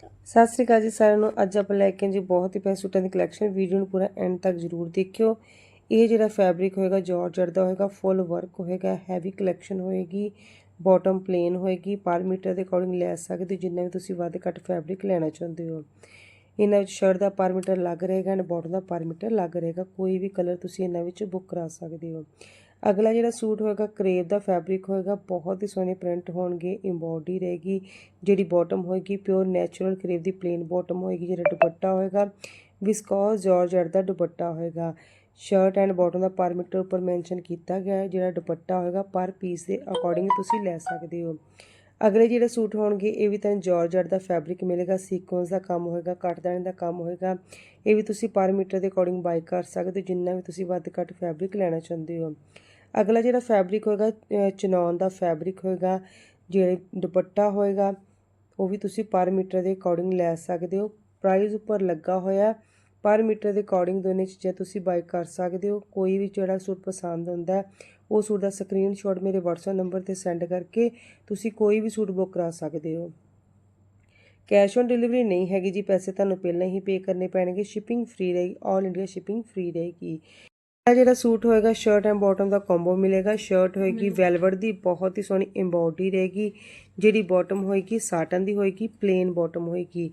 ਸਤਿ ਸ੍ਰੀ ਅਕਾਲ ਜੀ ਸਾਰਿਆਂ ਨੂੰ। ਅੱਜ ਆਪਾਂ ਲੈ ਕੇ ਜੀ ਬਹੁਤ ਹੀ ਪੈਸੇ ਸੂਟਾਂ ਦੀ ਕਲੈਕਸ਼ਨ ਵੀਡੀਓ ਨੂੰ ਪੂਰਾ ਐਂਡ ਤੱਕ ਜ਼ਰੂਰ ਦੇਖਿਓ। ਇਹ ਜਿਹੜਾ ਫੈਬਰਿਕ ਹੋਏਗਾ ਜਾਰਜਟ ਦਾ ਹੋਏਗਾ ਫੁੱਲ ਵਰਕ ਹੋਏਗਾ ਹੈਵੀ ਕਲੈਕਸ਼ਨ ਹੋਏਗੀ ਬਾਟਮ ਪਲੇਨ ਹੋਏਗੀ ਪਰ ਮੀਟਰ ਦੇ ਅਕੋਰਡਿੰਗ ਲੈ ਸਕਦੇ ਹੋ, ਜਿੰਨਾ ਵੀ ਤੁਸੀਂ ਵੱਧ ਘੱਟ ਫੈਬਰਿਕ ਲੈਣਾ ਚਾਹੁੰਦੇ ਹੋ। ਇਹਨਾਂ ਵਿੱਚ ਸ਼ਰਟ ਦਾ ਪਰ ਮੀਟਰ ਲੱਗ ਰਹੇਗਾ ਐਂਡ ਬਾਟਮ ਦਾ ਪਰ ਮੀਟਰ ਲੱਗ ਰਹੇਗਾ। ਕੋਈ ਵੀ ਕਲਰ ਤੁਸੀਂ ਇਹਨਾਂ ਵਿੱਚ ਬੁੱਕ ਕਰਾ ਸਕਦੇ ਹੋ। ਅਗਲਾ ਜਿਹੜਾ ਸੂਟ ਹੋਏਗਾ, ਕਰੇਪ ਦਾ ਫੈਬਰਿਕ ਹੋਏਗਾ, ਬਹੁਤ ਹੀ ਸੋਹਣੇ ਪ੍ਰਿੰਟ ਹੋਣਗੇ ਐਮਬੋਡੀ ਰਹੇਗੀ, ਜਿਹੜੀ ਬਾਟਮ ਹੋਏਗੀ ਪਿਓਰ ਨੈਚੁਰਲ ਕਰੇਪ ਦੀ ਪਲੇਨ ਬਾਟਮ ਹੋਏਗੀ, ਜਿਹੜਾ ਦੁਪੱਟਾ ਹੋਏਗਾ ਵਿਸਕੋਸ ਜਾਰਜਟ ਦਾ ਦੁਪੱਟਾ ਹੋਏਗਾ। ਸ਼ਰਟ ਐਂਡ ਬਾਟਮ ਦਾ ਪਰ ਮੀਟਰ ਉੱਪਰ ਮੈਂਸ਼ਨ ਕੀਤਾ ਗਿਆ ਹੈ, ਜਿਹੜਾ ਦੁਪੱਟਾ ਹੋਏਗਾ, ਪਰ ਪੀਸ ਦੇ ਅਕੋਰਡਿੰਗ ਤੁਸੀਂ ਲੈ ਸਕਦੇ ਹੋ। ਅਗਲੇ ਜਿਹੜੇ ਸੂਟ ਹੋਣਗੇ, ਇਹ ਵੀ ਤੁਹਾਨੂੰ ਜਾਰਜਟ ਦਾ ਫੈਬਰਿਕ ਮਿਲੇਗਾ ਸੀਕੁਐਂਸ ਦਾ ਕੰਮ ਹੋਏਗਾ ਕੱਟਦਾਣੇ ਦਾ ਕੰਮ ਹੋਏਗਾ, ਇਹ ਵੀ ਤੁਸੀਂ ਪਰ ਮੀਟਰ ਦੇ ਅਕੋਰਡਿੰਗ ਬਾਈ ਕਰ ਸਕਦੇ ਹੋ, ਜਿੰਨਾ ਵੀ ਤੁਸੀਂ ਵੱਧ ਘੱਟ ਫੈਬਰਿਕ ਲੈਣਾ ਚਾਹੁੰਦੇ ਹੋ। ਅਗਲਾ ਜਿਹੜਾ ਫੈਬਰਿਕ ਹੋਏਗਾ ਅ, ਚਨੌਨ ਦਾ ਫੈਬਰਿਕ ਹੋਏਗਾ ਜਿਹੜੇ ਦੁਪੱਟਾ ਹੋਏਗਾ ਉਹ ਵੀ ਤੁਸੀਂ ਪਰ ਮੀਟਰ ਦੇ ਅਕੋਰਡਿੰਗ ਲੈ ਸਕਦੇ ਹੋ। ਪ੍ਰਾਈਸ ਉੱਪਰ ਲੱਗਾ ਹੋਇਆ ਪਰ ਮੀਟਰ ਦੇ ਅਕੋਰਡਿੰਗ ਦੋਨੇ ਚੀਜ਼ਾਂ ਤੁਸੀਂ ਬਾਈ ਕਰ ਸਕਦੇ ਹੋ। ਕੋਈ ਵੀ ਜਿਹੜਾ ਸੂਟ ਪਸੰਦ ਹੁੰਦਾ ਉਹ ਸੂਟ ਦਾ ਸਕਰੀਨਸ਼ਾਟ ਮੇਰੇ WhatsApp ਨੰਬਰ ਤੇ ਸੈਂਡ ਕਰਕੇ ਤੁਸੀਂ ਕੋਈ ਵੀ ਸੂਟ ਬੁੱਕ ਕਰਾ ਸਕਦੇ ਹੋ। ਕੈਸ਼ ਔਨ ਡਿਲੀਵਰੀ ਨਹੀਂ ਹੈਗੀ ਜੀ ਪੈਸੇ ਤੁਹਾਨੂੰ ਪਹਿਲਾਂ ਹੀ ਪੇ ਕਰਨੇ ਪੈਣਗੇ। ਸ਼ਿਪਿੰਗ ਫ੍ਰੀ ਰਹੇਗੀ 올 ਇੰਡੀਆ ਸ਼ਿਪਿੰਗ ਫ੍ਰੀ ਰਹੇਗੀ। ਇਹ ਜਿਹੜਾ ਸੂਟ ਹੋਏਗਾ ਸ਼ਰਟ ਐਂਡ ਬਾਟਮ ਦਾ ਕੰਬੋ ਮਿਲੇਗਾ। ਸ਼ਰਟ ਹੋਏਗੀ ਵੈਲਵਟ ਦੀ ਬਹੁਤ ਹੀ ਸੋਹਣੀ ਐਮਬੋਡੀ ਰਹੇਗੀ ਜਿਹੜੀ ਬਾਟਮ ਹੋਏਗੀ ਸਾਟਨ ਦੀ ਹੋਏਗੀ ਪਲੇਨ ਬਾਟਮ ਹੋਏਗੀ।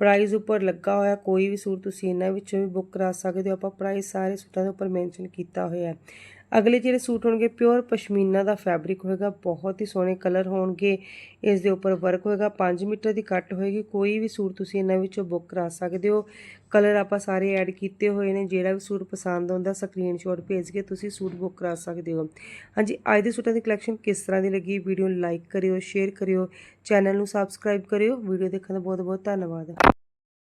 ਪ੍ਰਾਈਸ ਉੱਪਰ ਲੱਗਾ ਹੋਇਆ ਕੋਈ ਵੀ ਸੂਟ ਤੁਸੀਂ ਇਹਨਾਂ ਵਿੱਚੋਂ ਵੀ ਬੁੱਕ ਕਰਾ ਸਕਦੇ ਹੋ। ਆਪਾਂ ਪ੍ਰਾਈਸ ਸਾਰੇ ਸੂਟਾਂ ਦੇ ਉੱਪਰ ਮੈਂਸ਼ਨ ਕੀਤਾ ਹੋਇਆ ਹੈ। ਅਗਲੇ ਜਿਹੜੇ ਸੂਟ ਹੋਣਗੇ ਪਿਓਰ ਪਸ਼ਮੀਨਾ ਦਾ ਫੈਬਰਿਕ ਹੋਏਗਾ, ਬਹੁਤ ਹੀ ਸੋਹਣੇ ਕਲਰ ਹੋਣਗੇ ਇਸ ਦੇ ਉੱਪਰ ਵਰਕ ਹੋਏਗਾ 5 ਮੀਟਰ ਦੀ ਕੱਟ ਹੋਏਗੀ, ਕੋਈ ਵੀ ਸੂਟ ਤੁਸੀਂ ਇਹਨਾਂ ਵਿੱਚੋਂ ਬੁੱਕ ਕਰਾ ਸਕਦੇ ਹੋ। ਕਲਰ ਆਪਾਂ ਸਾਰੇ ਐਡ ਕੀਤੇ ਹੋਏ ਨੇ, ਜਿਹੜਾ ਵੀ ਸੂਟ ਪਸੰਦ ਆਉਂਦਾ ਸਕਰੀਨਸ਼ਾਟ ਭੇਜ ਕੇ ਤੁਸੀਂ ਸੂਟ ਬੁੱਕ ਕਰਾ ਸਕਦੇ ਹੋ। ਹਾਂਜੀ, ਅੱਜ ਦੇ ਸੂਟਾਂ ਦੀ ਕਲੈਕਸ਼ਨ ਕਿਸ ਤਰ੍ਹਾਂ ਦੀ ਲੱਗੀ ਵੀਡੀਓ ਨੂੰ ਲਾਈਕ ਕਰਿਓ ਸ਼ੇਅਰ ਕਰਿਓ ਚੈਨਲ ਨੂੰ ਸਬਸਕ੍ਰਾਈਬ ਕਰਿਓ ਵੀਡੀਓ ਦੇਖਣ ਦਾ ਬਹੁਤ ਬਹੁਤ ਧੰਨਵਾਦ।